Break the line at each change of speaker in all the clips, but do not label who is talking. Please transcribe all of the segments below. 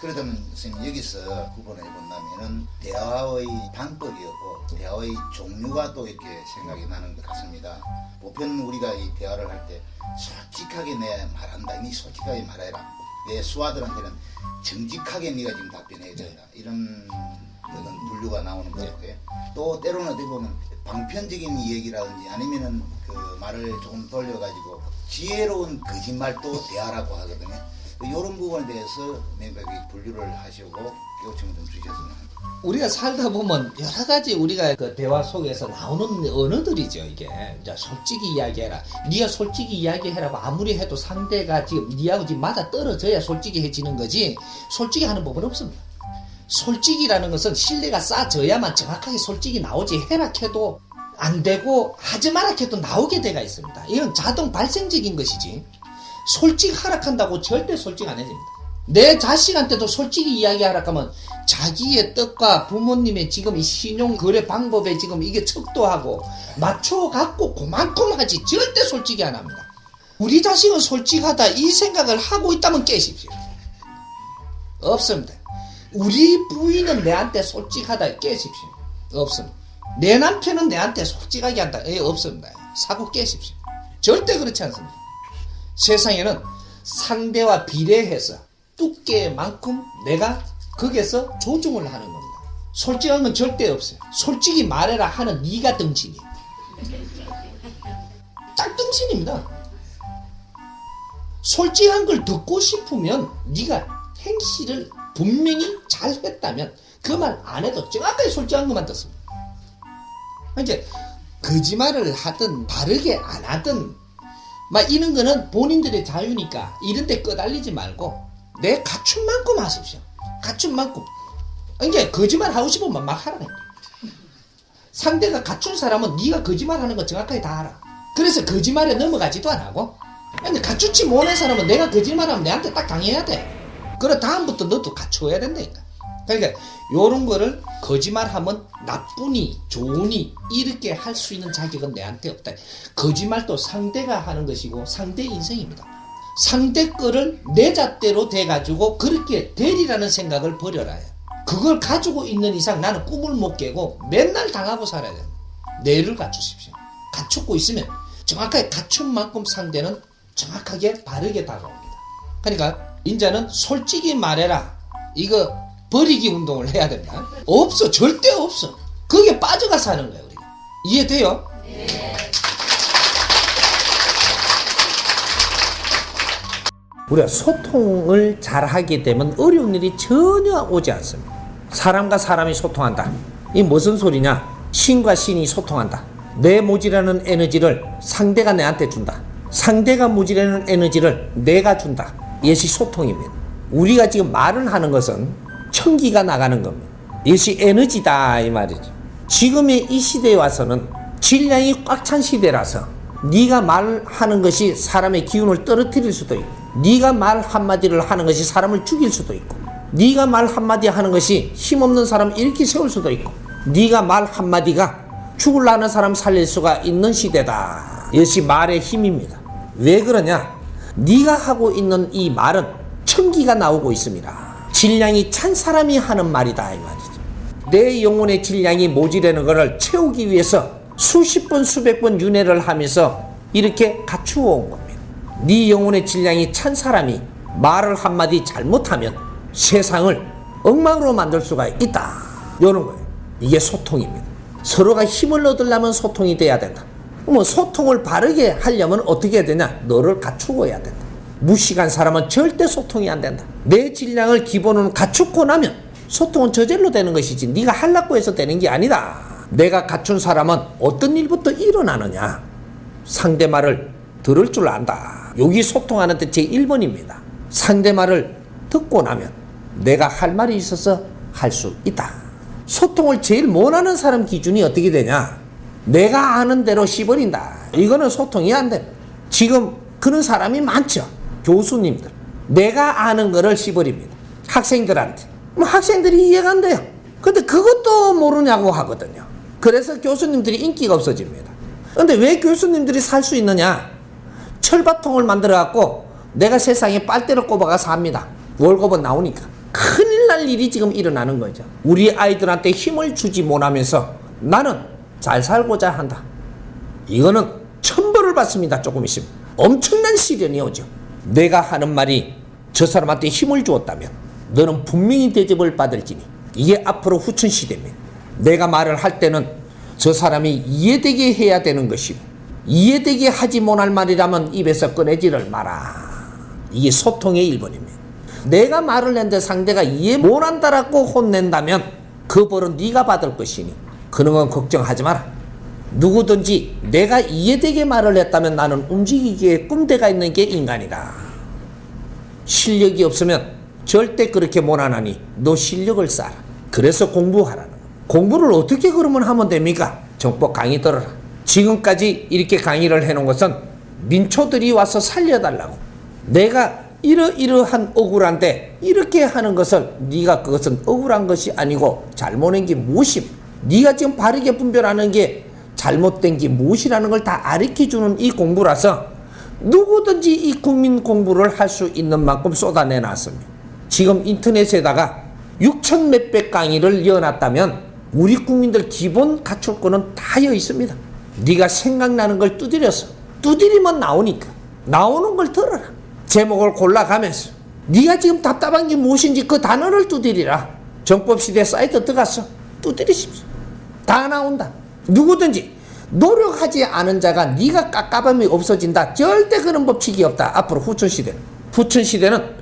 그러다면 선생님 여기서 구분해 본다면은 대화의 방법이었고 대화의 종류가 또 이렇게 생각이 나는 것 같습니다. 보편 우리가 이 대화를 할 때 솔직하게 내 말한다. 니 솔직하게 말해라. 내 수아들한테는 정직하게 네가 지금 답변해야 된다. 이런 그런 분류가 나오는 것 같고요. 또 때로는 어떻게 보면 방편적인 얘기라든지 아니면은 그 말을 조금 돌려가지고 지혜로운 거짓말도 대화라고 하거든요. 이런 부분에 대해서 명백히 분류를 하시고 요청을 좀 주셨으면 합니다.
우리가 살다 보면 여러 가지 우리가 그 대화 속에서 나오는 언어들이죠 이게. 자 솔직히 이야기해라. 네가 솔직히 이야기해라고 아무리 해도 상대가 지금 네하고 지금 맞아 떨어져야 솔직히해지는 거지. 솔직히 하는 법은 없습니다. 솔직이라는 것은 신뢰가 쌓아져야만 정확하게 솔직히 나오지 해라 해도 안 되고 하지 마라 해도 나오게 돼가 있습니다. 이건 자동 발생적인 것이지 솔직 하락한다고 절대 솔직 안 해집니다 내 자식한테도 솔직히 이야기하라 하면 자기의 뜻과 부모님의 지금 이 신용 거래 방법에 지금 이게 척도하고 맞춰 갖고 그만큼 하지 절대 솔직히 안 합니다. 우리 자식은 솔직하다 이 생각을 하고 있다면 깨십시오. 없습니다. 우리 부인은 내한테 솔직하다 깨십시오. 없습니다. 내 남편은 내한테 솔직하게 한다. 예, 없습니다. 사고 깨십시오. 절대 그렇지 않습니다. 세상에는 상대와 비례해서 두께만큼 내가 거기에서 조정을 하는 겁니다. 솔직한 건 절대 없어요. 솔직히 말해라 하는 네가 등신이. 짝등신입니다. 솔직한 걸 듣고 싶으면 네가 행실을 분명히 잘 했다면 그 말 안 해도 정확하게 솔직한 것만 듣습니다. 이제 거짓말을 하든 바르게 안 하든 막 이런 거는 본인들의 자유니까 이런 데 끄달리지 말고 내 갖춘 만큼 하십시오. 갖춘 만큼. 이게 거짓말 하고 싶으면 막 거야. 상대가 갖춘 사람은 네가 거짓말 하는 거 정확하게 다 알아. 그래서 거짓말에 넘어가지도 안 하고. 근데 갖추지 못한 사람은 내가 거짓말하면 내한테 딱 당해야 돼. 그래 다음부터 너도 갖추어야 된다니까. 그러니까 요런 거를 거짓말하면 나쁘니 좋으니 이렇게 할 수 있는 자격은 내한테 없다. 거짓말도 상대가 하는 것이고 상대 인생입니다. 상대 거를 내 잣대로 돼가지고 그렇게 되리라는 생각을 버려라. 그걸 가지고 있는 이상 나는 꿈을 못 깨고 맨날 당하고 살아야 됩니다. 뇌를 갖추십시오. 갖추고 있으면 정확하게 갖춘 만큼 상대는 정확하게 바르게 다가옵니다. 그러니까 인자는 솔직히 말해라. 이거 버리기 운동을 해야 된다. 없어. 절대 없어. 거기에 빠져가 사는 거예요. 우리가. 이해돼요? 우리가 소통을 잘 하게 되면 어려운 일이 전혀 오지 않습니다. 사람과 사람이 소통한다. 이 무슨 소리냐? 신과 신이 소통한다. 내 모지라는 에너지를 상대가 내한테 준다. 상대가 모지라는 에너지를 내가 준다. 이것이 소통입니다. 우리가 지금 말을 하는 것은 청기가 나가는 겁니다. 이것이 에너지다 이 말이죠. 지금의 이 시대에 와서는 질량이 꽉 찬 시대라서 네가 말하는 것이 사람의 기운을 떨어뜨릴 수도 있고 네가 말 한마디를 하는 것이 사람을 죽일 수도 있고 네가 말 한마디 하는 것이 힘없는 사람 일으키 세울 수도 있고 네가 말 한마디가 죽을라는 사람 살릴 수가 있는 시대다. 이것이 말의 힘입니다. 왜 그러냐? 네가 하고 있는 이 말은 천기가 나오고 있습니다. 질량이 찬 사람이 하는 말이다 이 말이죠. 내 영혼의 질량이 모자라는 것을 채우기 위해서 수십 번 수백 번 윤회를 하면서 이렇게 갖추어 온 겁니다. 네 영혼의 질량이 찬 사람이 말을 한마디 잘못하면 세상을 엉망으로 만들 수가 있다. 이런 거예요. 이게 소통입니다. 서로가 힘을 얻으려면 소통이 돼야 된다. 그러면 소통을 바르게 하려면 어떻게 해야 되냐? 너를 갖추어야 된다. 무식한 사람은 절대 소통이 안 된다. 내 질량을 기본으로 갖추고 나면 소통은 저절로 되는 것이지 네가 하려고 해서 되는 게 아니다. 내가 갖춘 사람은 어떤 일부터 일어나느냐? 상대 말을 들을 줄 안다. 여기 소통하는 데 제 1번입니다. 상대 말을 듣고 나면 내가 할 말이 있어서 할 수 있다. 소통을 제일 못하는 사람 기준이 어떻게 되냐? 내가 아는 대로 씹어린다. 이거는 소통이 안 돼. 지금 그런 사람이 많죠. 교수님들. 내가 아는 거를 씹어립니다. 학생들한테. 뭐 학생들이 이해가 안 돼요. 근데 그것도 모르냐고 하거든요. 그래서 교수님들이 인기가 없어집니다. 근데 왜 교수님들이 살 수 있느냐? 철밥통을 만들어 갖고 내가 세상에 빨대를 꼽아가서 합니다. 월급은 나오니까. 큰일 날 일이 지금 일어나는 거죠. 우리 아이들한테 힘을 주지 못하면서 나는 잘 살고자 한다. 이거는 천벌을 받습니다. 조금 있으면. 엄청난 시련이 오죠. 내가 하는 말이 저 사람한테 힘을 주었다면 너는 분명히 대접을 받을지니 이게 앞으로 후천 시대입니다. 내가 말을 할 때는 저 사람이 이해되게 해야 되는 것이고 이해되게 하지 못할 말이라면 입에서 꺼내지를 마라. 이게 소통의 일본입니다. 내가 말을 했는데 상대가 이해 못한다라고 혼낸다면 그 벌은 네가 받을 것이니 그런 건 걱정하지 마라. 누구든지 내가 이해되게 말을 했다면 나는 움직이기에 꿈대가 있는 게 인간이다. 실력이 없으면 절대 그렇게 못하나니 너 실력을 쌓아. 그래서 공부하라는 거. 공부를 어떻게 그러면 하면 됩니까? 정법 강의 들어라. 지금까지 이렇게 강의를 해놓은 것은 민초들이 와서 살려달라고. 내가 이러이러한 억울한데 이렇게 하는 것을 네가 그것은 억울한 것이 아니고 잘못한 게 무엇임? 네가 지금 바르게 분별하는 게 잘못된 게 무엇이라는 걸다 가르쳐주는 이 공부라서 누구든지 이 국민 공부를 할 수 있는 만큼 쏟아내놨습니다. 지금 인터넷에다가 6천 몇백 강의를 이어놨다면 우리 국민들 기본 갖출 거는 다 여기 있습니다. 네가 생각나는 걸 두드려서 두드리면 나오니까 나오는 걸 들어라. 제목을 골라가면서 네가 지금 답답한 게 무엇인지 그 단어를 두드리라. 정법시대 사이트 들어가서 두드리십시오. 다 나온다. 누구든지 노력하지 않은 자가 네가 깝깝함이 없어진다. 절대 그런 법칙이 없다. 앞으로 후천 시대. 후천 시대는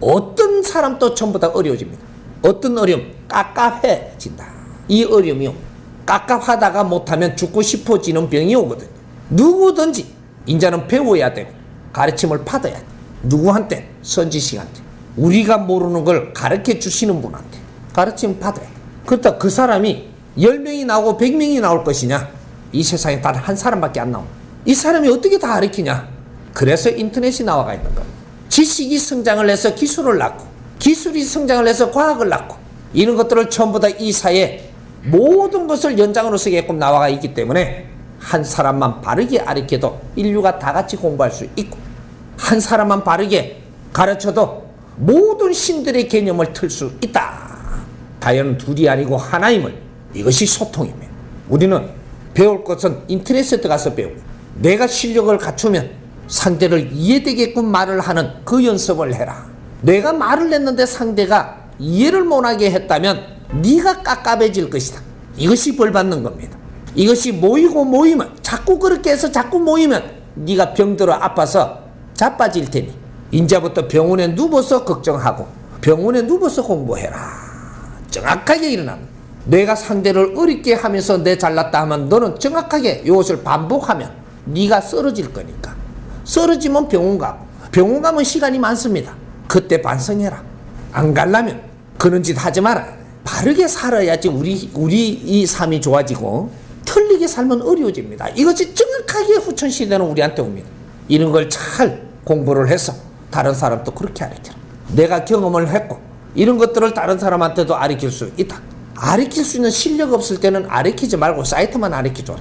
어떤 사람도 전부 다 어려워집니다. 어떤 어려움? 깝깝해진다. 이 어려움이요. 깝깝하다가 못하면 죽고 싶어지는 병이 오거든요. 누구든지 인자는 배워야 되고 가르침을 받아야 돼. 누구한테? 선지식한테. 우리가 모르는 걸 가르쳐 주시는 분한테 가르침 받아야 돼. 그렇다 그 사람이 10명이 나오고 100명이 나올 것이냐? 이 세상에 단 한 사람밖에 안 나오. 이 사람이 어떻게 다 가르치냐? 그래서 인터넷이 나와가 있는 거예요. 지식이 성장을 해서 기술을 낳고, 기술이 성장을 해서 과학을 낳고, 이런 것들을 전부 다 이 사회에 모든 것을 연장으로 쓰게끔 나와가 있기 때문에 한 사람만 바르게 가르쳐도 인류가 다 같이 공부할 수 있고, 한 사람만 바르게 가르쳐도 모든 신들의 개념을 틀 수 있다. 자연 둘이 아니고 하나임을 이것이 소통입니다. 우리는 배울 것은 인터넷에 들어가서 배우고 내가 실력을 갖추면 상대를 이해되게끔 말을 하는 그 연습을 해라. 내가 말을 했는데 상대가 이해를 못하게 했다면 네가 깝깝해질 것이다. 이것이 벌 받는 겁니다. 이것이 모이고 모이면 자꾸 그렇게 해서 자꾸 모이면 네가 병들어 아파서 자빠질 테니 인자부터 병원에 누워서 걱정하고 병원에 누워서 공부해라. 정확하게 일어납니다. 내가 상대를 어렵게 하면서 내 잘났다 하면 너는 정확하게 이것을 반복하면 네가 쓰러질 거니까. 쓰러지면 병원 가고 병원 가면 시간이 많습니다. 그때 반성해라. 안 갈라면 그런 짓 하지 마라. 바르게 살아야지 우리 우리 이 삶이 좋아지고 틀리게 살면 어려워집니다. 이것이 정확하게 후천 시대는 우리한테 옵니다. 이런 걸 잘 공부를 해서 다른 사람도 그렇게 가르쳐라. 내가 경험을 했고 이런 것들을 다른 사람한테도 가르칠 수 있다. 가르칠 수 있는 실력 없을 때는 가르치지 말고 사이트만 가르쳐줘라.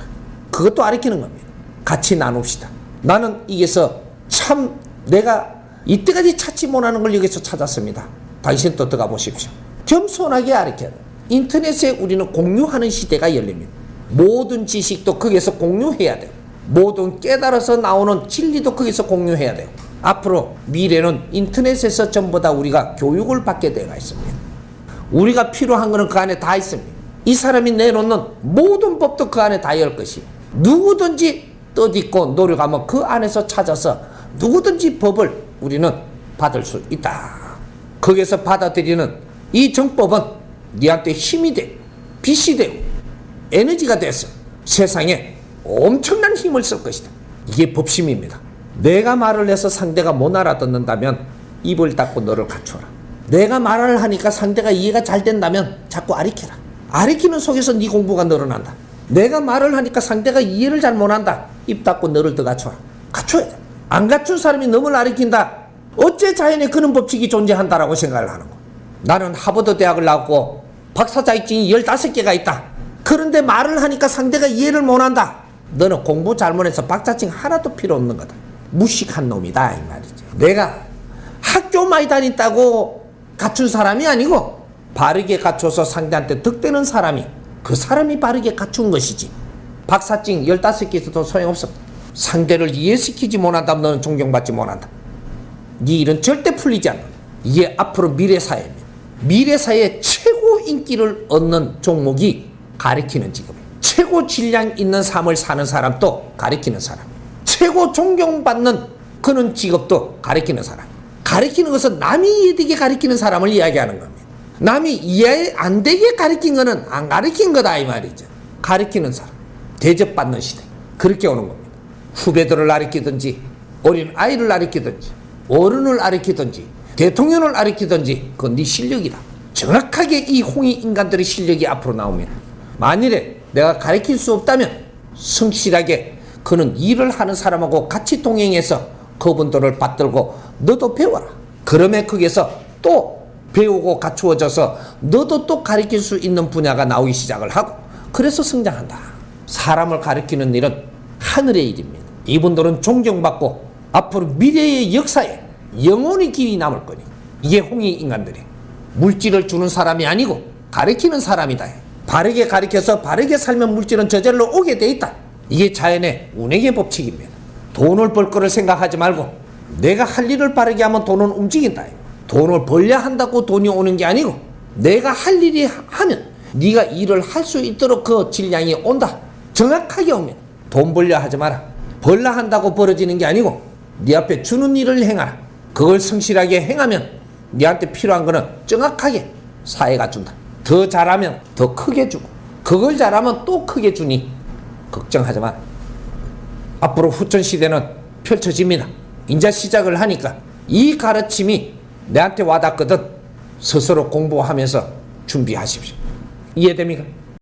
그것도 가르치는 겁니다. 같이 나눕시다. 나는 여기서 참 내가 이때까지 찾지 못하는 걸 여기서 찾았습니다. 당신도 들어가 보십시오. 겸손하게 가르쳐야 돼. 인터넷에 우리는 공유하는 시대가 열립니다. 모든 지식도 거기서 공유해야 돼요. 모든 깨달아서 나오는 진리도 거기서 공유해야 돼요. 앞으로 미래는 인터넷에서 전부 다 우리가 교육을 받게 되어 있습니다. 우리가 필요한 것은 그 안에 다 있습니다. 이 사람이 내놓는 모든 법도 그 안에 다 열 것이. 누구든지 뜻있고 노력하면 그 안에서 찾아서 누구든지 법을 우리는 받을 수 있다. 거기서 받아들이는 이 정법은 네한테 힘이 되고 빛이 되고 에너지가 돼서 세상에 엄청난 힘을 쓸 것이다. 이게 법심입니다. 내가 말을 해서 상대가 못 알아듣는다면 입을 닫고 너를 갖춰라. 내가 말을 하니까 상대가 이해가 잘 된다면 자꾸 아리켜라. 아리키는 속에서 네 공부가 늘어난다. 내가 말을 하니까 상대가 이해를 잘 못한다. 입 닫고 너를 더 갖춰라. 갖춰야 돼. 안 갖춘 사람이 너를 아리킨다. 어째 자연에 그런 법칙이 존재한다라고 생각을 하는 거. 나는 하버드 대학을 나왔고 박사 자격증이 15개가 있다. 그런데 말을 하니까 상대가 이해를 못한다. 너는 공부 잘못해서 박사증 하나도 필요 없는 거다. 무식한 놈이다 이 말이죠. 내가 학교 많이 다녔다고 갖춘 사람이 아니고 바르게 갖춰서 상대한테 득되는 사람이 그 사람이 바르게 갖춘 것이지. 박사증 15개 있어도 소용없어. 상대를 이해시키지 못한다면 너는 존경받지 못한다. 네 일은 절대 풀리지 않는다 이게 앞으로 미래 사회입니다 미래 사회의 최고 인기를 얻는 종목이 가리키는 직업이에요 최고 질량 있는 삶을 사는 사람도 가리키는 사람. 최고 존경받는 그런 직업도 가리키는 사람 가리키는 것은 남이 이해되게 가리키는 사람을 이야기하는 겁니다. 남이 이해 안 되게 가리킨 거는 안 가리킨 거다 이 말이죠. 가리키는 사람 대접받는 시대. 그렇게 오는 겁니다. 후배들을 가리키든지 어린 아이를 가리키든지 어른을 가리키든지 대통령을 가리키든지 그건 네 실력이다. 정확하게 이 홍이 인간들의 실력이 앞으로 나옵니다. 만일에 내가 가리킬 수 없다면 성실하게 그는 일을 하는 사람하고 같이 동행해서 그분들을 받들고 너도 배워라 그러면 거기에서 또 배우고 갖추어져서 너도 또 가르칠 수 있는 분야가 나오기 시작을 하고 그래서 성장한다. 사람을 가르치는 일은 하늘의 일입니다. 이분들은 존경받고 앞으로 미래의 역사에 영원히 길이 남을 거니 이게 홍이 인간들이 물질을 주는 사람이 아니고 가르치는 사람이다. 바르게 가르쳐서 바르게 살면 물질은 저절로 오게 돼 있다. 이게 자연의 운행의 법칙입니다. 돈을 벌 거를 생각하지 말고 내가 할 일을 바르게 하면 돈은 움직인다. 돈을 벌려 한다고 돈이 오는 게 아니고 내가 할 일이 하면 네가 일을 할 수 있도록 그 질량이 온다. 정확하게 오면 돈 벌려 하지 마라. 벌려 한다고 벌어지는 게 아니고 네 앞에 주는 일을 행하라. 그걸 성실하게 행하면 네한테 필요한 거는 정확하게 사회가 준다. 더 잘하면 더 크게 주고 그걸 잘하면 또 크게 주니 걱정하지 마라. 앞으로 후천 시대는 펼쳐집니다. 인자 시작을 하니까 이 가르침이 내한테 와닿거든 스스로 공부하면서 준비하십시오. 이해됩니까?